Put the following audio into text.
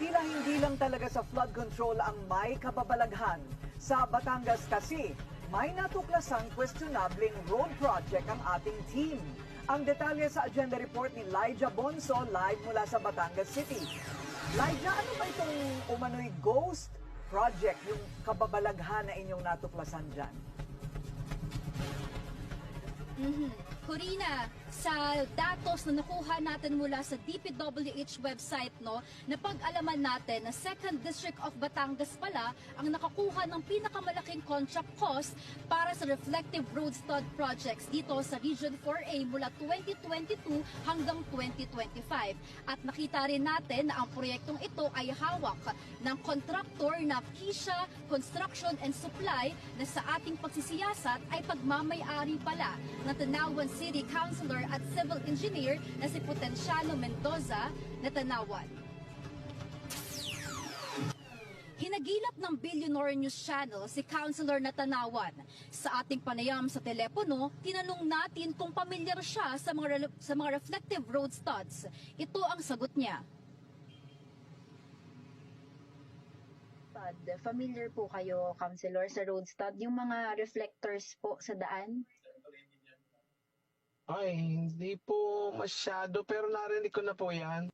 Tila hindi lang talaga sa flood control ang may kababalaghan. Sa Batangas kasi, may natuklasang questionabling road project ang ating team. Ang detalye sa agenda report ni Lyja Bonso live mula sa Batangas City. Lyja, ano ba itong umano'y ghost project, yung kababalaghan na inyong natuklasan dyan? Mhm. Corina, sa datos na nakuha natin mula sa DPWH website, no, napag-alaman natin na 2nd District of Batangas pala ang nakakuha ng pinakamalaking contract cost para sa reflective road stud projects dito sa Region 4A mula 2022 hanggang 2025. At nakita rin natin na ang proyektong ito ay hawak ng kontraktor na Kisha Construction and Supply na sa ating pagsisiyasat ay pagmamayari pala ng Tanawan City Councilor at Civil Engineer na si Potenciano Mendoza na Tanawan. Hinagilap ng Billionaire News Channel si Councilor Natanawan. Sa ating panayam sa telepono, tinanong natin kung pamilyar siya sa mga, sa mga reflective road studs. Ito ang sagot niya. stud. Familiar po kayo, Councilor, sa road stud, yung mga reflectors po sa daan? Ay, hindi po masyado pero narinig ko na po yan.